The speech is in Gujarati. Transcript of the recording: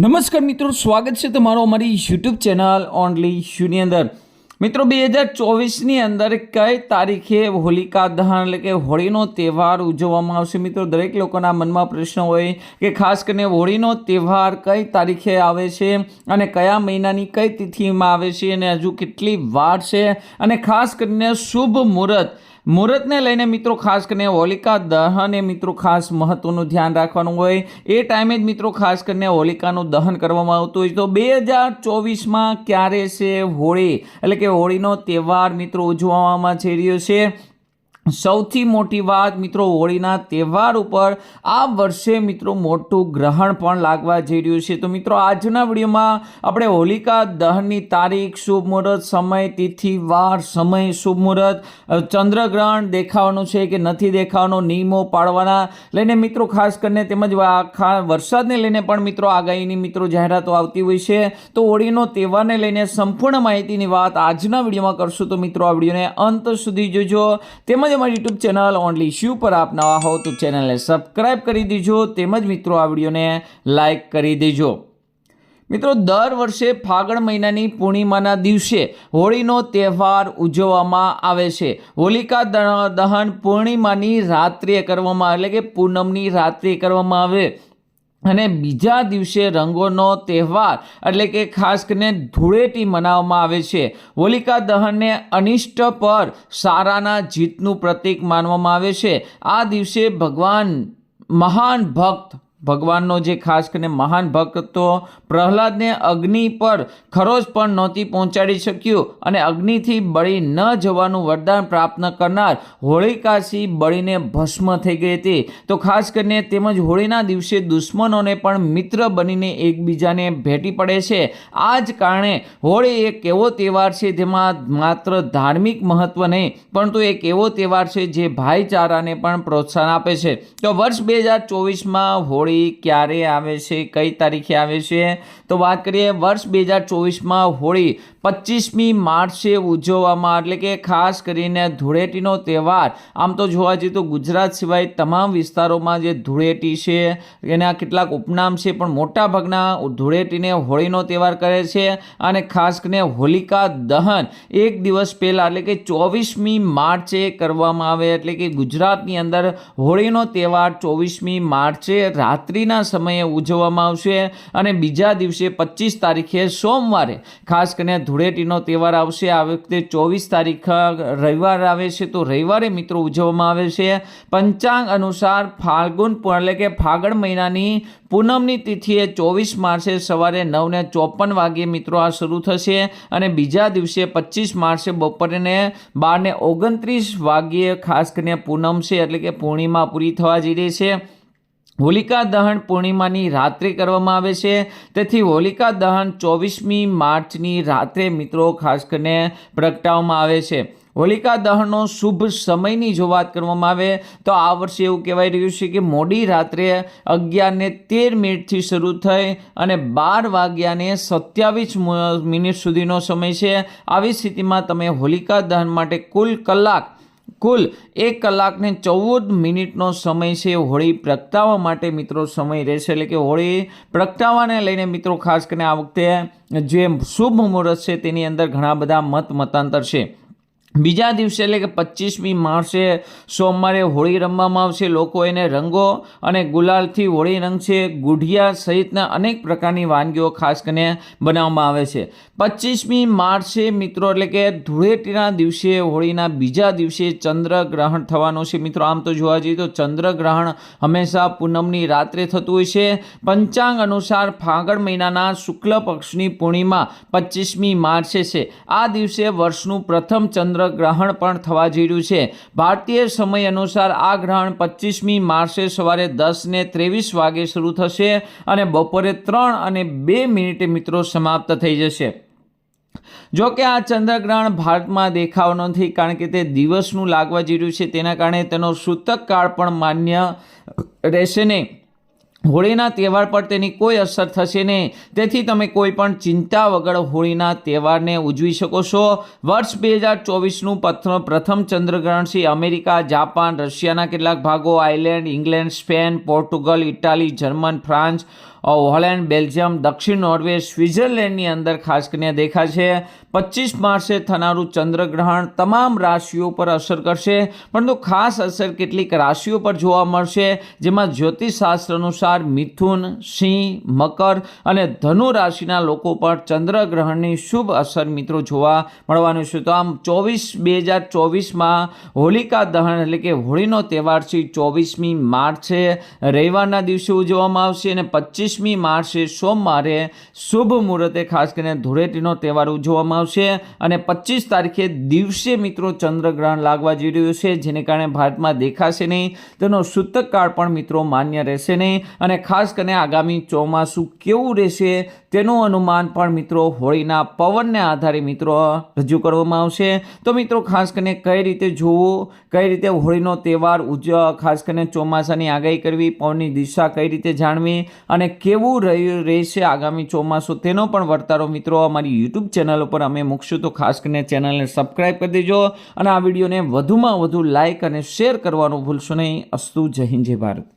નમસ્કાર મિત્રો, સ્વાગત છે તમારો અમારી યુટ્યુબ ચેનલ ઓનલી શ્યુની અંદર. મિત્રો, બે હજાર ચોવીસની અંદર કઈ તારીખે હોલિકા દહન એટલે કે હોળીનો તહેવાર ઉજવવામાં આવશે? મિત્રો, દરેક લોકોના મનમાં પ્રશ્ન હોય કે ખાસ કરીને હોળીનો તહેવાર કઈ તારીખે આવે છે અને કયા મહિનાની કઈ તિથિમાં આવે છે અને હજુ કેટલી વાર છે? અને ખાસ કરીને શુભ મુહૂર્ત મુહૂર્તને લઈને મિત્રો ખાસ કરીને હોલિકા દહન એ મિત્રો ખાસ મહત્વનું ધ્યાન રાખવાનું હોય. એ ટાઈમે જ મિત્રો ખાસ કરીને હોલિકાનું દહન કરવામાં આવતું હોય તો બે હજાર ચોવીસમાં ક્યારે છે હોળી? એટલે કે હોળીનો તહેવાર મિત્રો ઉજવવામાં જઈ રહ્યો છે. સૌથી મોટી વાત મિત્રો હોળીના તહેવાર ઉપર આ વર્ષે મિત્રો મોટું ગ્રહણ પણ લાગવા જઈ રહ્યું છે. તો મિત્રો આજના વિડીયોમાં આપણે હોલિકા દહનની તારીખ, શુભ મુહૂર્ત, સમય, તિથિ, વાર, સમય, શુભ મુહૂર્ત ચંદ્રગ્રહણ દેખાવાનું છે કે નથી દેખાવાનો, નિયમો પાળવાના લઈને મિત્રો ખાસ કરીને તેમજ આખા વરસાદને લઈને પણ મિત્રો આગાહીની મિત્રો જાહેરાતો આવતી હોય છે. તો હોળીનો તહેવારને લઈને સંપૂર્ણ માહિતીની વાત આજના વિડીયોમાં કરશું. તો મિત્રો આ વિડીયોને અંત સુધી જોજો. તેમજ અમારી યુટ્યુબ ચેનલ ઓનલી શ્યુ પર આપ નવા હો તો ચેનલને સબસ્ક્રાઇબ કરી દેજો તેમજ મિત્રો આ વિડીયોને લાઇક કરી દેજો. મિત્રો, દર વર્ષે ફાગણ મહિનાની પૂર્ણિમાના દિવસે હોળીનો તહેવાર ઉજવવામાં આવે છે. હોલિકા દહન પૂર્ણિમાની રાત્રિએ કરવામાં એટલે કે પૂનમની રાત્રિએ કરવામાં આવે. અને બીજા દિવસે રંગોનો તહેવાર, એટલે કે ખાસ કરીને ધૂળેટી મનાવવામાં આવે છે. હોલિકા દહનને અનિષ્ટ પર સારાના જીતનું પ્રતીક માનવામાં આવે છે. આ દિવસે ભગવાન મહાન ભક્ત ભગવાનનો જે ખાસ કરીને મહાન ભક્ત પ્રહલાદને અગ્નિ પર ખરોજ પણ નહોતી પહોંચાડી શક્યું અને અગ્નિથી બળી ન જવાનું વરદાન પ્રાપ્ત કરનાર હોળિકાસી બળીને ભસ્મ થઈ ગઈ હતી. તો ખાસ કરીને તેમજ હોળીના દિવસે દુશ્મનોને પણ મિત્ર બનીને એકબીજાને ભેટી પડે છે. આ જ કારણે હોળી એક એવો તહેવાર છે જેમાં માત્ર ધાર્મિક મહત્વ નહીં, પરંતુ એક એવો તહેવાર છે જે ભાઈચારાને પણ પ્રોત્સાહન આપે છે. તો વર્ષ બે હજાર ચોવીસમાં હોળી ક્યારે આવે છે, કઈ તારીખે આવે છે? તો વાત કરીએ વર્ષ બે હજાર ચોવીસમાં હોળી. પચીસમી માર્ચે ઉજવવામાં એટલે કે ખાસ કરીને ધૂળેટીનો તહેવાર. આમ તો જોવા જઈએ તો ગુજરાત સિવાય તમામ વિસ્તારોમાં જે ધૂળેટી છે, એના કેટલાક ઉપનામ છે, પણ મોટા ભાગના ધૂળેટીને હોળીનો તહેવાર કરે છે અને ખાસ કરીને હોલિકા દહન એક દિવસ પહેલાં, એટલે કે ચોવીસમી માર્ચે કરવામાં આવે, એટલે કે ગુજરાતની અંદર હોળીનો તહેવાર ચોવીસમી માર્ચે રાત્રિના સમયે ઉજવવામાં આવશે અને બીજા દિવસે પચીસ તારીખે સોમવારે, ખાસ કરીને ધૂળેટીનો તહેવાર આવશે. આ વખતે ચોવીસ તારીખ રવિવાર આવે છે. તો રવિવારે મિત્રો ઉજવવામાં આવે છે. પંચાંગ અનુસાર ફાલ્ગુન એટલે કે ફાગણ મહિનાની પૂનમની તિથિએ ચોવીસ માર્ચે સવારે નવને ચોપન વાગ્યે મિત્રો આ શરૂ થશે અને બીજા દિવસે પચીસ માર્ચે બપોરેને બારને ઓગણત્રીસ વાગ્યે ખાસ કરીને પૂનમ છે. એટલે કે પૂર્ણિમા પૂરી થવા જઈ રહી છે. હોલિકા દહન પૂર્ણિમાની રાત્રે કરવામાં આવે છે. તેથી હોલિકા દહન ચોવીસમી માર્ચની રાત્રે મિત્રો ખાસ કરીને પ્રગટાવવામાં આવે છે. હોલિકા દહનનો શુભ સમયની જો વાત કરવામાં આવે, તો આ વર્ષે એવું કહેવાય રહ્યું છે કે મોડી રાત્રે અગિયારને તેર મિનિટથી શરૂ થઈ અને બાર વાગ્યાને સત્યાવીસ મિનિટ સુધીનો સમય છે. આવી સ્થિતિમાં તમે હોલિકા દહન માટે કુલ કલાક કુલ એક કલાકને ચૌદ મિનિટનો સમય છે. હોળી પ્રગટાવવા માટે મિત્રો સમય રહેશે. એટલે કે હોળી પ્રગટાવવાને લઈને મિત્રો ખાસ કરીને આ વખતે જે શુભ મુહૂર્ત છે તેની અંદર ઘણા બધા મત મતાંતર છે. બીજા દિવસે એટલે કે પચીસમી માર્ચે સોમવારે હોળી રમવામાં આવશે. લોકો એને રંગો અને ગુલાલથી હોળી રંગ છે ગુઢિયા સહિતના અનેક પ્રકારની વાનગીઓ ખાસ કરીને બનાવવામાં આવે છે. પચીસમી માર્ચે મિત્રો એટલે કે ધૂળેટીના દિવસે હોળીના બીજા દિવસે ચંદ્રગ્રહણ થવાનું છે. મિત્રો આમ તો જોવા જઈએ તો ચંદ્રગ્રહણ હંમેશા પૂનમની રાત્રે થતું હોય છે. પંચાંગ અનુસાર ફાગણ મહિનાના શુક્લ પક્ષની પૂર્ણિમા પચીસમી માર્ચે છે. આ દિવસે વર્ષનું પ્રથમ ચંદ્રગ્રહણ પણ થવા જઈ રહ્યું છે. ભારતીય સમય અનુસાર આ ગ્રહણ પચીસમી માર્ચે સવારે દસ ને ત્રેવીસ વાગે શરૂ થશે અને બપોરે ત્રણ અને બે મિનિટે મિત્રો સમાપ્ત થઈ જશે. જો કે આ ચંદ્રગ્રહણ ભારતમાં દેખાવ નથી કારણ કે તે દિવસનું લાગવા જઈ રહ્યું છે. તેના કારણે તેનો સૂતક કાળ પણ માન્ય રહેશે નહીં. હોળીના તહેવાર પર તેની કોઈ અસર થશે નહીં. તેથી તમે કોઈ પણ ચિંતા વગર હોળીના તહેવારને ઉજવી શકો છો. વર્ષ બે હજાર ચોવીસનું પ્રથમ ચંદ્રગ્રહણ છે અમેરિકા, જાપાન, રશિયાના કેટલાક ભાગો, Ireland, England, Spain, Portugal, Italy, German, France Holland, Belgium, દક્ષિણ નોર્વે, સ્વિટ્ઝરલેન્ડની અંદર ખાસ કરીને દેખાશે પચીસ માર્ચે થનારું ચંદ્રગ્રહણ તમામ રાશિઓ પર અસર કરશે, પરંતુ ખાસ અસર કેટલીક રાશિઓ પર જોવા મળશે, જેમાં જ્યોતિષશાસ્ત્ર અનુસાર મિથુન, સિંહ, મકર અને ધનુ રાશિના લોકો પર ચંદ્રગ્રહણની શુભ અસર મિત્રો જોવા મળવાનું છે. તો આમ ચોવીસ, બે હજાર ચોવીસમાં હોલિકા દહન એટલે કે હોળીનો તહેવાર છે, ચોવીસમી માર્ચે રવિવારના દિવસે ઉજવવામાં આવશે અને પચીસમી માર્ચે સોમવારે શુભ મુહૂર્તે ખાસ કરીને ધૂળેટીનો તહેવાર ઉજવવામાં આવશે અને પચીસ તારીખે દિવસે મિત્રો ચંદ્રગ્રહણ લાગવા જઈ રહ્યું છે, જેને કારણે ભારતમાં દેખાશે નહીં. તેનો સૂતક કાળ પણ મિત્રો માન્ય રહેશે નહીં અને ખાસ કરીને આગામી ચોમાસું કેવું રહેશે તેનું અનુમાન પણ મિત્રો હોળીના પવનને આધારે મિત્રો રજૂ કરવામાં આવશે. તો મિત્રો ખાસ કરીને કઈ રીતે જોવું, કઈ રીતે હોળીનો તહેવાર ઉજ ખાસ કરીને ચોમાસાની આગાહી કરવી, પવનની દિશા કઈ રીતે જાણવી અને કેવું રહ્યું રહેશે આગામી ચોમાસું તેનો પણ વર્તારો મિત્રો અમારી યુટ્યુબ ચેનલ ઉપર અમે મૂકશું. તો ખાસ કરીને ચેનલને સબસ્ક્રાઈબ કરી દેજો અને આ વિડીયોને વધુમાં વધુ લાઇક અને શેર કરવાનું ભૂલશો નહીં. અસ્તુ જય હિન્દ, જય ભારત.